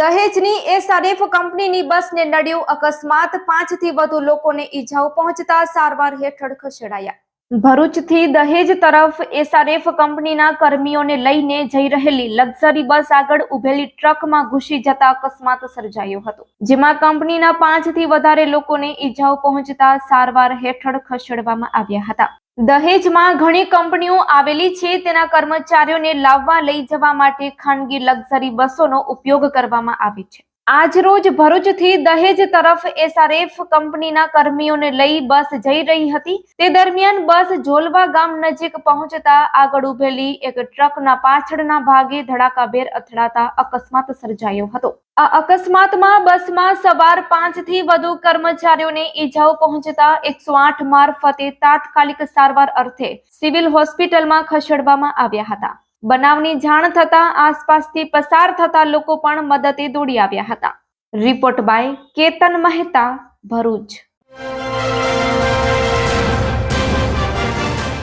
દહેજની SRF કંપનીની બસને નડ્યું અકસ્માત. પાંચથી વધુ લોકોને ઈજાઓ પહોંચતા સારવાર હેઠળ ખસેડાયા. ભરૂચથી દહેજ તરફ એસઆરએફ કંપનીના કર્મીઓને લઈને જઈ રહેલી લક્ઝરી બસ આગળ ઉભેલી ટ્રકમાં ઘૂસી જતા અકસ્માત સર્જાયો હતો, જેમાં કંપનીના પાંચથી વધારે લોકોને ઈજાઓ પહોંચતા સારવાર હેઠળ ખસેડવામાં આવ્યા હતા. દહેજમાં ઘણી કંપનીઓ આવેલી છે. તેના કર્મચારીઓને લાવવા લઈ જવા માટે ખાનગી લક્ઝરી બસોનો ઉપયોગ કરવામાં આવે છે. આજ રોજ ભરૂચથી દહેજ તરફ એસઆરએફ કંપનીના કર્મીઓને લઈ બસ જઈ રહી હતી. તે દરમિયાન બસ જોલવા ગામ નજીક પહોંચતા આગળ ઉભેલી એક ટ્રકના પાછળના ભાગે ધડાકાભેર અથડાતા અકસ્માત સર્જાયો હતો. આ અકસ્માતમાં બસમાં સવાર પાંચથી વધુ કર્મચારીઓને ઈજાઓ પહોંચતા એકસો આઠ મારફતે તાત્કાલિક સારવાર અર્થે સિવિલ હોસ્પિટલમાં ખસેડવામાં આવ્યા હતા. બનાવની જાણ થતા આસપાસથી પસાર થતા લોકો પણ મદદે દોડી આવ્યા હતા. Report by Ketan Mehta, Bharuch.